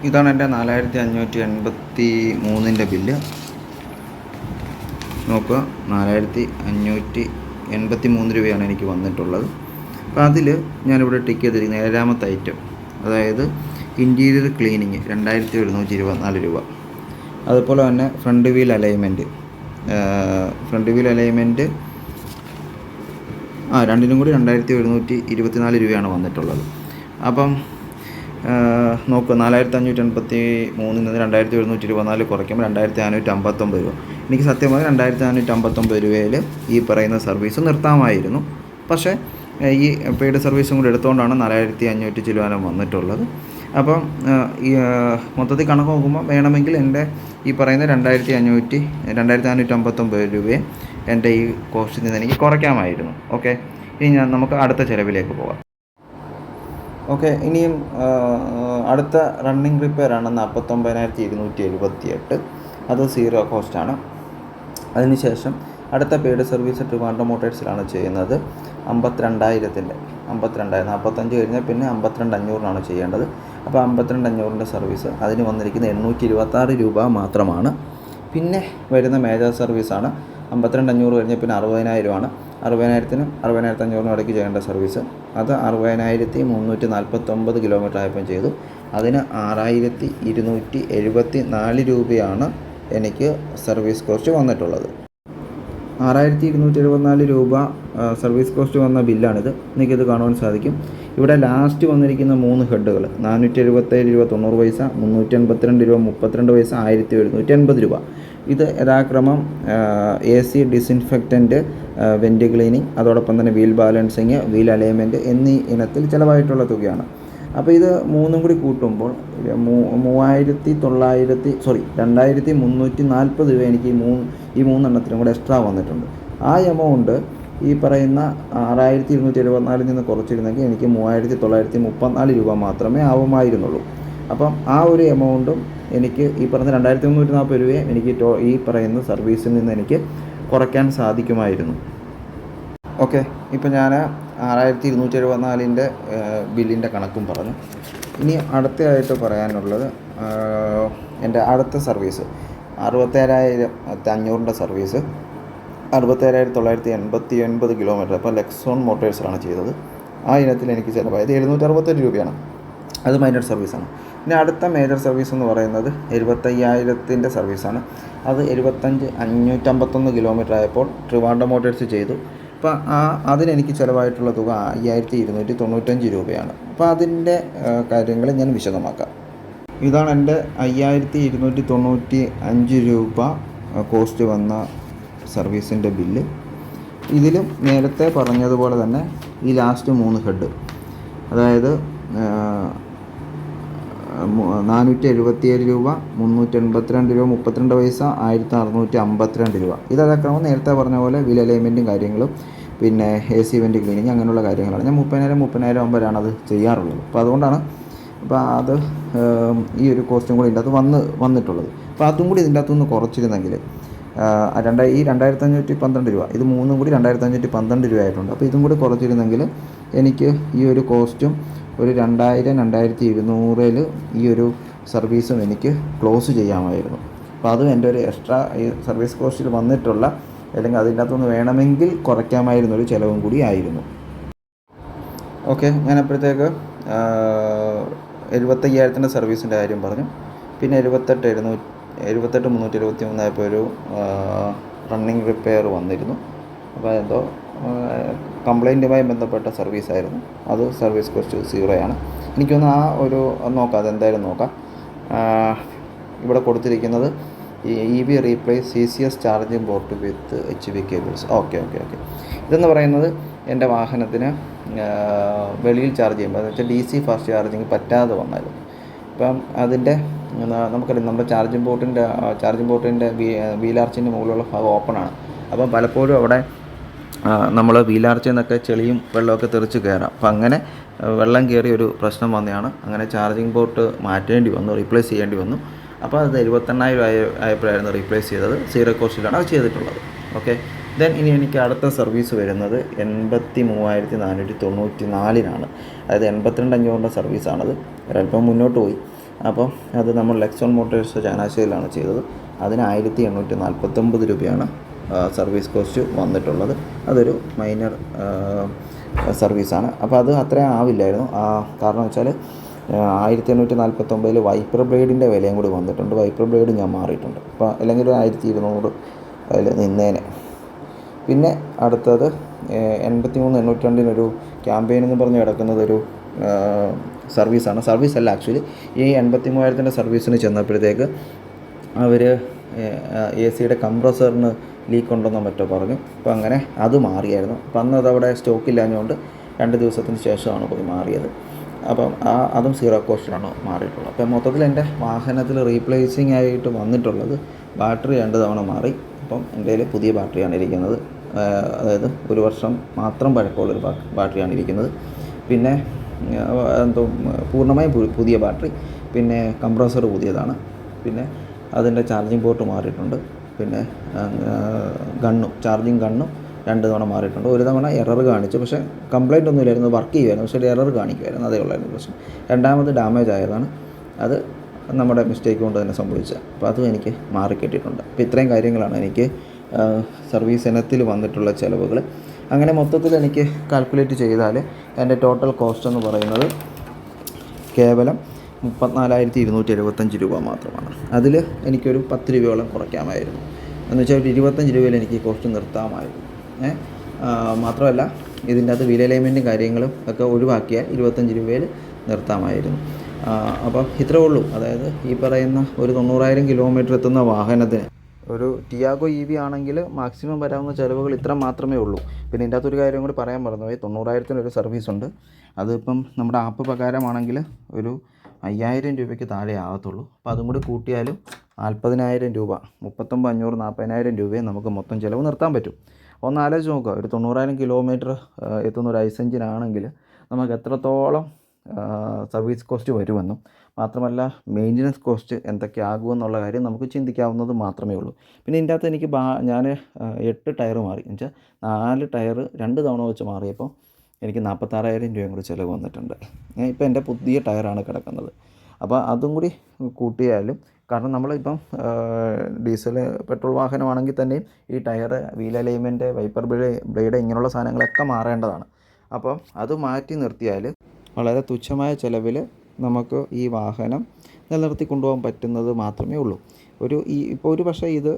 ഇതാണ് എന്റെ നാലായിരത്തി അഞ്ഞൂറ്റി എൺപത്തി മൂന്നിന്റെ ബില്ല്. നോക്കുക. നാലായിരത്തി അഞ്ഞൂറ്റി എൺപത്തി മൂന്ന് രൂപയാണ് എനിക്ക് വന്നിട്ടുള്ളത്. അപ്പോൾ അതിൽ ഞാനിവിടെ ടിക്ക് ചെയ്തിരിക്കുന്ന ഏഴാമത്തെ ഐറ്റം അതായത് ഇന്റീരിയർ ക്ലീനിങ് രണ്ടായിരത്തി ഒരുന്നൂറ്റി ഇരുപത്തിനാല് രൂപ. അതുപോലെ തന്നെ front wheel alignment front wheel alignment ആ രണ്ടിനും കൂടി രണ്ടായിരത്തി ഒരുന്നൂറ്റി ഇരുപത്തിനാല് രൂപയാണ് വന്നിട്ടുള്ളത്. അപ്പം നോക്കുക നാലായിരത്തി അഞ്ഞൂറ്റി എൺപത്തി മൂന്നിൽ നിന്ന് രണ്ടായിരത്തി ഒരുന്നൂറ്റി ഇരുപത്തിനാല് കുറയ്ക്കുമ്പോൾ രണ്ടായിരത്തി നാനൂറ്റി അമ്പത്തൊമ്പത് രൂപ. എനിക്ക് സത്യമായി രണ്ടായിരത്തി നാനൂറ്റി അമ്പത്തൊമ്പത് രൂപയിൽ ഈ പറയുന്ന സർവീസ് നിർത്താമായിരുന്നു. പക്ഷേ ഈ പെയ്ഡ് സർവീസും കൂടി എടുത്തുകൊണ്ടാണ് നാലായിരത്തി അഞ്ഞൂറ്റി ചിലവാനം വന്നിട്ടുള്ളത്. അപ്പം ഈ മൊത്തത്തിൽ കണക്ക് നോക്കുമ്പോൾ വേണമെങ്കിൽ എന്റെ ഈ പറയുന്ന രണ്ടായിരത്തി അഞ്ഞൂറ്റി രണ്ടായിരത്തി അഞ്ഞൂറ്റി അമ്പത്തൊമ്പത് രൂപയെ എന്റെ ഈ കോസ്റ്റിൽ നിന്ന് എനിക്ക് കുറയ്ക്കാമായിരുന്നു. ഓക്കെ ഇനി ഞാൻ നമുക്ക് അടുത്ത ചിലവിലേക്ക് പോകാം. ഓക്കെ ഇനിയും അടുത്ത റണ്ണിങ് റിപ്പയർ ആണ് നാൽപ്പത്തൊമ്പതിനായിരത്തി ഇരുന്നൂറ്റി എഴുപത്തി എട്ട് അത് സീറോ കോസ്റ്റാണ് അതിനുശേഷം അടുത്ത പെയ്ഡ് സർവീസ് ട്രിവാൻഡ്രം മോട്ടേഴ്സിലാണ് ചെയ്യുന്നത്. അമ്പത്തിരണ്ടായിരത്തിന്റെ അമ്പത്തിരണ്ടായിരം നാൽപ്പത്തഞ്ച് കഴിഞ്ഞാൽ പിന്നെ അമ്പത്തിരണ്ട് അഞ്ഞൂറിനാണ് ചെയ്യേണ്ടത്. അപ്പോൾ അമ്പത്തിരണ്ട് അഞ്ഞൂറിന്റെ സർവീസ് അതിന് വന്നിരിക്കുന്ന എണ്ണൂറ്റി ഇരുപത്താറ് രൂപ മാത്രമാണ്. പിന്നെ വരുന്ന മേജർ സർവീസാണ്. അമ്പത്തിരണ്ട് അഞ്ഞൂറ് കഴിഞ്ഞാൽ പിന്നെ അറുപതിനായിരമാണ്. അറുപതിനായിരത്തിനും അറുപതിനായിരത്തി അഞ്ഞൂറിനും ഇടയ്ക്ക് ചെയ്യേണ്ട സർവീസ്. അത് അറുപതിനായിരത്തി മുന്നൂറ്റി നാൽപ്പത്തൊമ്പത് കിലോമീറ്റർ ആയപ്പം ചെയ്തു. അതിന് ആറായിരത്തി ഇരുന്നൂറ്റി എഴുപത്തി നാല് രൂപയാണ് എനിക്ക് സർവീസ് കോസ്റ്റ് വന്നിട്ടുള്ളത്. ആറായിരത്തി ഇരുന്നൂറ്റി എഴുപത്തിനാല് രൂപ സർവീസ് കോസ്റ്റ് വന്ന ബില്ലാണിത്. ഇത് കാണുവാൻ സാധിക്കും. ഇവിടെ ലാസ്റ്റ് വന്നിരിക്കുന്ന മൂന്ന് ഹെഡുകൾ നാനൂറ്റി എഴുപത്തേഴ് രൂപ തൊണ്ണൂറ് പൈസ മുന്നൂറ്റി എൺപത്തിരണ്ട് രൂപ മുപ്പത്തിരണ്ട് പൈസ ആയിരത്തി എഴുന്നൂറ്റി എൺപത് രൂപ. ഇത് യഥാക്രമം A C disinfectant vent cleaning അതോടൊപ്പം തന്നെ വീൽ ബാലൻസിങ് വീൽ അലൈൻമെന്റ് എന്നീ ഇനത്തിൽ ചിലവായിട്ടുള്ള തുകയാണ്. അപ്പോൾ ഇത് മൂന്നും കൂടി കൂട്ടുമ്പോൾ മൂവായിരത്തി തൊള്ളായിരത്തി സോറി രണ്ടായിരത്തി മുന്നൂറ്റി നാൽപ്പത് രൂപ എനിക്ക് ഈ മൂന്ന് ഈ മൂന്നെണ്ണത്തിനും കൂടെ എക്സ്ട്രാ വന്നിട്ടുണ്ട്. ആ എമൗണ്ട് ഈ പറയുന്ന ആറായിരത്തി ഇരുന്നൂറ്റി എഴുപത്തിനാലിൽ നിന്ന് കുറച്ചിരുന്നെങ്കിൽ എനിക്ക് മൂവായിരത്തി തൊള്ളായിരത്തി മുപ്പത്തിനാല് രൂപ മാത്രമേ ആവുമായിരുന്നുള്ളൂ. അപ്പം ആ ഒരു എമൗണ്ടും എനിക്ക് ഈ പറഞ്ഞ രണ്ടായിരത്തി മുന്നൂറ്റി നാൽപ്പത് രൂപയെ എനിക്ക് ഈ പറയുന്ന സർവീസിൽ നിന്ന് എനിക്ക് കുറയ്ക്കാൻ സാധിക്കുമായിരുന്നു. ഓക്കെ ഇപ്പം ഞാൻ ആറായിരത്തി ഇരുന്നൂറ്റി എഴുപത്തിനാലിന്റെ ബില്ലിന്റെ കണക്കും പറഞ്ഞു. ഇനി അടുത്തതായിട്ട് പറയാനുള്ളത് എന്റെ അടുത്ത സർവീസ് അറുപത്തേഴായിരത്തി അഞ്ഞൂറിന്റെ സർവീസ് അറുപത്തേഴായിരത്തി തൊള്ളായിരത്തി എൺപത്തി ഒൻപത് കിലോമീറ്റർ. അപ്പോൾ ലെക്സോൺ മോട്ടോഴ്സിലാണ് ചെയ്തത്. ആ ഇനത്തിൽ എനിക്ക് ചിലവായത് എഴുന്നൂറ്റി അറുപത്തെട്ട് രൂപയാണ്. അത് മൈനർ സർവീസാണ് ഇനി അടുത്ത മേജർ സർവീസ് എന്ന് പറയുന്നത് എഴുപത്തയ്യായിരത്തിന്റെ സർവീസാണ് അത് എഴുപത്തഞ്ച് അഞ്ഞൂറ്റമ്പത്തൊന്ന് കിലോമീറ്റർ ആയപ്പോൾ ട്രിവാൻഡ മോട്ടേഴ്സ് ചെയ്തു. അപ്പോൾ ആ അതിനെനിക്ക് ചിലവായിട്ടുള്ള തുക അയ്യായിരത്തി ഇരുന്നൂറ്റി തൊണ്ണൂറ്റഞ്ച് രൂപയാണ്. അപ്പോൾ അതിന്റെ കാര്യങ്ങൾ ഞാൻ വിശദമാക്കാം. ഇതാണ് എന്റെ അയ്യായിരത്തി ഇരുന്നൂറ്റി തൊണ്ണൂറ്റി അഞ്ച് രൂപ കോസ്റ്റ് വന്ന സർവീസിന്റെ ബില്ല്. ഇതിലും നേരത്തെ പറഞ്ഞതുപോലെ തന്നെ ഈ ലാസ്റ്റ് മൂന്ന് ഹെഡ്. അതായത് നാനൂറ്റി എഴുപത്തിയേഴ് രൂപ മുന്നൂറ്റി എൺപത്തിരണ്ട് രൂപ മുപ്പത്തിരണ്ട് പൈസ ആയിരത്തി അറുന്നൂറ്റി അമ്പത്തിരണ്ട് രൂപ. ഇതടക്കം നേരത്തെ പറഞ്ഞ പോലെ വില അലൈൻമെന്റും കാര്യങ്ങളും പിന്നെ എ സി വെന്റ് ക്ലീനിങ് അങ്ങനെയുള്ള കാര്യങ്ങളാണ്. ഞാൻ മുപ്പതിനായിരം മുപ്പതിനായിരം ആകുമ്പോഴാണ് അത് ചെയ്യാറുള്ളത്. അപ്പോൾ അതുകൊണ്ടാണ് അപ്പോൾ അത് ഈ ഒരു കോസ്റ്റും കൂടി ഇതിന്റെ അകത്ത് വന്ന് വന്നിട്ടുള്ളത്. അപ്പോൾ അതും കൂടി ഇതിന്റെ അകത്തുനിന്ന് കുറച്ചിരുന്നെങ്കിൽ രണ്ടായി ഈ രണ്ടായിരത്തി അഞ്ഞൂറ്റി പന്ത്രണ്ട് രൂപ ഇത് മൂന്നും കൂടി രണ്ടായിരത്തി അഞ്ഞൂറ്റി പന്ത്രണ്ട് രൂപ ആയിട്ടുണ്ട്. അപ്പോൾ ഇതും കൂടി കുറച്ചിരുന്നെങ്കിൽ എനിക്ക് ഈ ഒരു കോസ്റ്റും ഒരു രണ്ടായിരം രണ്ടായിരത്തി ഇരുന്നൂറിൽ ഈ ഒരു സർവീസും എനിക്ക് ക്ലോസ് ചെയ്യാമായിരുന്നു. അപ്പോൾ അതും എന്റെ ഒരു എക്സ്ട്രാ ഈ സർവീസ് കോസ്റ്റിൽ വന്നിട്ടുള്ള അല്ലെങ്കിൽ അതിന്റെ അകത്തുനിന്ന് വേണമെങ്കിൽ കുറയ്ക്കാമായിരുന്ന ഒരു ചിലവും കൂടി ആയിരുന്നു. ഓക്കെ ഞാൻ അപ്പോഴത്തേക്ക് എഴുപത്തയ്യായിരത്തിന്റെ സർവീസിന്റെ കാര്യം പറഞ്ഞു. പിന്നെ എഴുപത്തെട്ട് എഴുന്നൂറ്റി എഴുപത്തെട്ട് മുന്നൂറ്റി എഴുപത്തി മൂന്നായപ്പോൾ ഒരു റണ്ണിങ് റിപ്പയർ വന്നിരുന്നു. അപ്പോൾ എന്തോ കംപ്ലൈന്റുമായി ബന്ധപ്പെട്ട സർവീസായിരുന്നു അത് സർവീസ് കോസ്റ്റ് സീറോയാണ് എനിക്കൊന്ന് ആ ഒരു നോക്കാം അതെന്തായാലും നോക്കാം. ഇവിടെ കൊടുത്തിരിക്കുന്നത് E B replace C C S charging board with H B cables okay okay okay ഇതെന്ന് പറയുന്നത് എന്റെ വാഹനത്തിന് വെളിയിൽ ചാർജ് ചെയ്യുമ്പോൾ എന്ന് വെച്ചാൽ ഡി സി ഫാസ്റ്റ് ചാർജിങ് പറ്റാതെ വന്നായിരുന്നു ഇപ്പം അതിന്റെ നമുക്കറിയാം നമ്മുടെ ചാർജിങ് ബോർഡിന്റെ ചാർജിങ് ബോർഡിന്റെ വീ വീലാർച്ചിന്റെ മുകളിലുള്ള ഭാഗം ഓപ്പണാണ് അപ്പം പലപ്പോഴും അവിടെ നമ്മൾ വീലാർച്ചിൽ നിന്നൊക്കെ ചെളിയും വെള്ളമൊക്കെ തെറിച്ച് കയറാം അപ്പം അങ്ങനെ വെള്ളം കയറിയ ഒരു പ്രശ്നം വന്നതാണ്. അങ്ങനെ ചാർജിങ് പോർട്ട് മാറ്റേണ്ടി വന്നു റീപ്ലേസ് ചെയ്യേണ്ടി വന്നു. അപ്പോൾ അത് എഴുപത്തെണ്ണായിരം ആയ ആയപ്പോഴായിരുന്നു റീപ്ലേസ് ചെയ്തത്. സീറോ കോസ്റ്റിലാണ് അത് ചെയ്തിട്ടുള്ളത്. ഓക്കെ? ദെൻ ഇനി എനിക്ക് അടുത്ത സർവീസ് വരുന്നത് എൺപത്തി മൂവായിരത്തി നാനൂറ്റി തൊണ്ണൂറ്റി നാലിനാണ് അതായത് എൺപത്തിരണ്ട് അഞ്ഞൂറിന്റെ സർവീസാണത്. ഒരല്പം മുന്നോട്ട് പോയി. അപ്പം അത് നമ്മൾ ലെക്സോൺ മോട്ടോഴ്സ് ചങ്ങനാശ്ശേരിയിലാണ് ചെയ്തത്. അതിന് ആയിരത്തി എണ്ണൂറ്റി നാൽപ്പത്തൊമ്പത് രൂപയാണ് സർവീസ് കോസ്റ്റ് വന്നിട്ടുള്ളത്. അതൊരു മൈനർ സർവീസാണ്. അപ്പോൾ അത് അത്രയും ആവില്ലായിരുന്നു. കാരണം വെച്ചാൽ ആയിരത്തി എണ്ണൂറ്റി നാൽപ്പത്തൊമ്പതിൽ വൈപ്പർ ബ്ലേഡിന്റെ വിലയും കൂടി വന്നിട്ടുണ്ട്. വൈപ്പർ ബ്ലേഡ് ഞാൻ മാറിയിട്ടുണ്ട്. അപ്പോൾ അല്ലെങ്കിൽ ഒരു ആയിരത്തി ഇരുന്നൂറ് അതിൽ നിന്നേനെ. പിന്നെ അടുത്തത് എൺപത്തി മൂന്ന് എണ്ണൂറ്റി രണ്ടിനൊരു ക്യാമ്പയിൻ എന്ന് പറഞ്ഞ് കിടക്കുന്നത് ഒരു സർവീസാണ്. സർവീസ് അല്ല ആക്ച്വലി ഈ എൺപത്തി മൂവായിരത്തിന്റെ സർവീസിന് ചെന്നപ്പോഴത്തേക്ക് അവർ എ സിയുടെ കംപ്രസറിന് ലീക്ക് ഉണ്ടെന്നോ മറ്റോ പറഞ്ഞു. അപ്പോൾ അങ്ങനെ അത് മാറിയായിരുന്നു. അപ്പം അന്ന് അതവിടെ സ്റ്റോക്കില്ലാഞ്ഞുകൊണ്ട് രണ്ട് ദിവസത്തിന് ശേഷമാണ് പോയി മാറിയത്. അപ്പം ആ അതും സീറോ കോസ്റ്റിലാണ് മാറിയിട്ടുള്ളത്. അപ്പം മൊത്തത്തിൽ എന്റെ വാഹനത്തിൽ റീപ്ലേസിങ് ആയിട്ട് വന്നിട്ടുള്ളത് ബാറ്ററി രണ്ട് തവണ മാറി. അപ്പം എന്റെ കയ്യിൽ പുതിയ ബാറ്ററിയാണ് ഇരിക്കുന്നത്. അതായത് ഒരു വർഷം മാത്രം പഴക്കമുള്ളൊരു ബാറ്ററിയാണ് ഇരിക്കുന്നത്. പിന്നെ എന്തോ പൂർണമായും പുതിയ ബാറ്ററി. പിന്നെ കംപ്രസർ പുതിയതാണ്. പിന്നെ അതിന്റെ ചാർജിങ് പോർട്ട് മാറിയിട്ടുണ്ട്. പിന്നെ ഗണ്ണും ചാർജിങ് ഗണ്ണും രണ്ട് തവണ മാറിയിട്ടുണ്ട്. ഒരു തവണ എറർ കാണിച്ചു. പക്ഷേ കംപ്ലൈന്റ് ഒന്നും ഇല്ലായിരുന്നു. വർക്ക് ചെയ്യുമായിരുന്നു. പക്ഷേ എറർ കാണിക്കുമായിരുന്നു. അതേ ഉള്ളായിരുന്നു പ്രശ്നം. രണ്ടാമത് ഡാമേജ് ആയതാണ്. അത് നമ്മുടെ മിസ്റ്റേക്ക് കൊണ്ട് തന്നെ സംഭവിച്ചത് അപ്പോൾ അതും എനിക്ക് മാറിക്കിട്ടിയിട്ടുണ്ട് അപ്പോൾ ഇത്രയും കാര്യങ്ങളാണ് എനിക്ക് സർവീസ് ഇനത്തിൽ വന്നിട്ടുള്ള ചിലവുകൾ. അങ്ങനെ മൊത്തത്തിൽ എനിക്ക് കാൽക്കുലേറ്റ് ചെയ്താൽ എന്റെ ടോട്ടൽ കോസ്റ്റ് എന്ന് പറയുന്നത് കേവലം മുപ്പത്തിനാലായിരത്തി ഇരുന്നൂറ്റി എഴുപത്തഞ്ച് രൂപ മാത്രമാണ്. അതിൽ എനിക്കൊരു പത്ത് രൂപയോളം കുറയ്ക്കാമായിരുന്നു. എന്ന് വെച്ചാൽ ഒരു ഇരുപത്തഞ്ച് രൂപയിൽ എനിക്ക് കോസ്റ്റ് നിർത്താമായിരുന്നു. ഏ മാത്രമല്ല ഇതിന്റെ അകത്ത് വില അലൈൻമെന്റും കാര്യങ്ങളും ഒക്കെ ഒഴിവാക്കിയാൽ ഇരുപത്തഞ്ച് രൂപയിൽ നിർത്താമായിരുന്നു. അപ്പം ഇത്രേ ഉള്ളൂ. അതായത് ഈ പറയുന്ന ഒരു തൊണ്ണൂറായിരം കിലോമീറ്റർ എത്തുന്ന വാഹനത്തിന് ഒരു ടിയാഗോ ഇ വി ആണെങ്കിൽ മാക്സിമം വരാവുന്ന ചിലവുകൾ ഇത്ര മാത്രമേ ഉള്ളൂ. പിന്നെ ഇതിന്റെ അകത്തൊരു കാര്യം കൂടി പറയാൻ മറന്നുപോയി. തൊണ്ണൂറായിരത്തിനൊരു സർവീസ് ഉണ്ട്. അതിപ്പം നമ്മുടെ ആപ്പ് പ്രകാരമാണെങ്കിൽ ഒരു അയ്യായിരം രൂപയ്ക്ക് താഴെ ആകത്തുള്ളൂ. അപ്പോൾ അതും കൂടി കൂട്ടിയാലും നാൽപ്പതിനായിരം രൂപ മുപ്പത്തൊമ്പത് അഞ്ഞൂറ് നാൽപ്പതിനായിരം രൂപയും നമുക്ക് മൊത്തം ചിലവ് നിർത്താൻ പറ്റും. ഒന്ന് ആലോചിച്ച് നോക്കുക ഒരു തൊണ്ണൂറായിരം കിലോമീറ്റർ എത്തുന്ന ഒരു ഐസ് എഞ്ചിൻ ആണെങ്കിൽ നമുക്ക് എത്രത്തോളം സർവീസ് കോസ്റ്റ് വരുമെന്നും മാത്രമല്ല മെയിന്റനൻസ് കോസ്റ്റ് എന്തൊക്കെ ആകുമെന്നുള്ള കാര്യം നമുക്ക് ചിന്തിക്കാവുന്നത് മാത്രമേ ഉള്ളൂ. പിന്നെ ഇതിന്റെ അകത്ത് എനിക്ക് ഞാൻ എട്ട് ടയർ മാറി. എന്നുവെച്ചാൽ നാല് ടയർ രണ്ട് തവണ വെച്ച് മാറിയപ്പോൾ എനിക്ക് നാൽപ്പത്താറായിരം രൂപയും കൂടി ചിലവ് വന്നിട്ടുണ്ട്. ഇപ്പോൾ എന്റെ പുതിയ ടയറാണ് കിടക്കുന്നത്. അപ്പോൾ അതും കൂടി കൂട്ടിയാലും കാരണം നമ്മളിപ്പം ഡീസൽ പെട്രോൾ വാഹനമാണെങ്കിൽ തന്നെയും ഈ tyre wheel alignment wiper blade ഇങ്ങനെയുള്ള സാധനങ്ങളൊക്കെ മാറേണ്ടതാണ്. അപ്പോൾ അത് മാറ്റി നിർത്തിയാൽ വളരെ തുച്ഛമായ ചിലവിൽ നമുക്ക് ഈ വാഹനം നിലനിർത്തി കൊണ്ടുപോകാൻ പറ്റുന്നത് മാത്രമേ ഉള്ളൂ. ഒരു ഈ ഇപ്പോൾ ഒരു പക്ഷേ ഇത്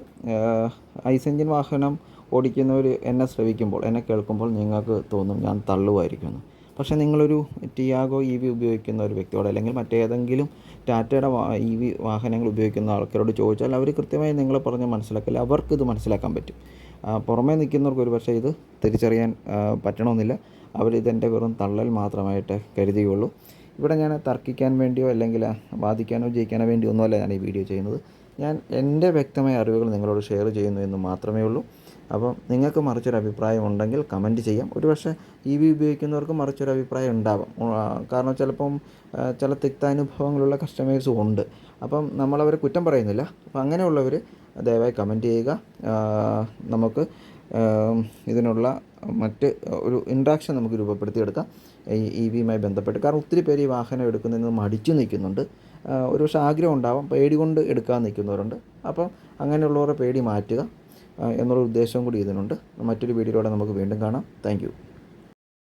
ഐസ് എഞ്ചിൻ വാഹനം ഓടിക്കുന്നവർ എന്നെ ശ്രവിക്കുമ്പോൾ എന്നെ കേൾക്കുമ്പോൾ നിങ്ങൾക്ക് തോന്നും ഞാൻ തള്ളുമായിരിക്കുമെന്ന് പക്ഷേ നിങ്ങളൊരു ടിയാഗോ ഇ വി ഉപയോഗിക്കുന്ന ഒരു വ്യക്തിയോട് അല്ലെങ്കിൽ മറ്റേതെങ്കിലും ടാറ്റയുടെ ഇ വി വാഹനങ്ങൾ ഉപയോഗിക്കുന്ന ആൾക്കാരോട് ചോദിച്ചാൽ അവർ കൃത്യമായി നിങ്ങൾ പറഞ്ഞ് മനസ്സിലാക്കില്ല. അവർക്ക് ഇത് മനസ്സിലാക്കാൻ പറ്റും. പുറമേ നിൽക്കുന്നവർക്ക് ഒരു പക്ഷേ ഇത് തിരിച്ചറിയാൻ പറ്റണമെന്നില്ല. അവരിതെന്റെ വെറും തള്ളൽ മാത്രമായിട്ട് കരുതിയുള്ളൂ. ഇവിടെ ഞാൻ തർക്കിക്കാൻ വേണ്ടിയോ അല്ലെങ്കിൽ വാദിക്കാനോ ജയിക്കാനോ വേണ്ടിയോ ഒന്നുമല്ല ഞാൻ ഈ വീഡിയോ ചെയ്യുന്നത്. ഞാൻ എന്റെ വ്യക്തമായ അറിവുകൾ നിങ്ങളോട് ഷെയർ ചെയ്യുന്നു എന്ന് മാത്രമേ ഉള്ളൂ. അപ്പം നിങ്ങൾക്ക് മറിച്ചൊരു അഭിപ്രായം ഉണ്ടെങ്കിൽ കമന്റ് ചെയ്യാം. ഒരുപക്ഷെ ഇ വി ഉപയോഗിക്കുന്നവർക്ക് മറിച്ചൊരു അഭിപ്രായം ഉണ്ടാവാം. കാരണം ചിലപ്പം ചില തിക്താനുഭവങ്ങളുള്ള കസ്റ്റമേഴ്സും ഉണ്ട്. അപ്പം നമ്മളവരെ കുറ്റം പറയുന്നില്ല. അപ്പം അങ്ങനെയുള്ളവർ ദയവായി കമന്റ് ചെയ്യുക. നമുക്ക് ഇതിനുള്ള മറ്റ് ഒരു ഇൻട്രാക്ഷൻ നമുക്ക് രൂപപ്പെടുത്തിയെടുക്കാം. ഈ ഇ വിയുമായി ബന്ധപ്പെട്ട്. കാരണം ഒത്തിരി പേര് ഈ വാഹനം എടുക്കുന്നതിന് മടിച്ചു നിൽക്കുന്നുണ്ട്. ഒരു പക്ഷേ ആഗ്രഹം ഉണ്ടാവാം. പേടി കൊണ്ട് എടുക്കാൻ നിൽക്കുന്നവരുണ്ട്. അപ്പം അങ്ങനെയുള്ളവരുടെ പേടി മാറ്റുക. എന്നുള്ള ഉദ്ദേശവും കൂടി ഇതിനുണ്ട്. മറ്റൊരു വീഡിയോയിലൂടെ നമുക്ക് വീണ്ടും കാണാം. താങ്ക്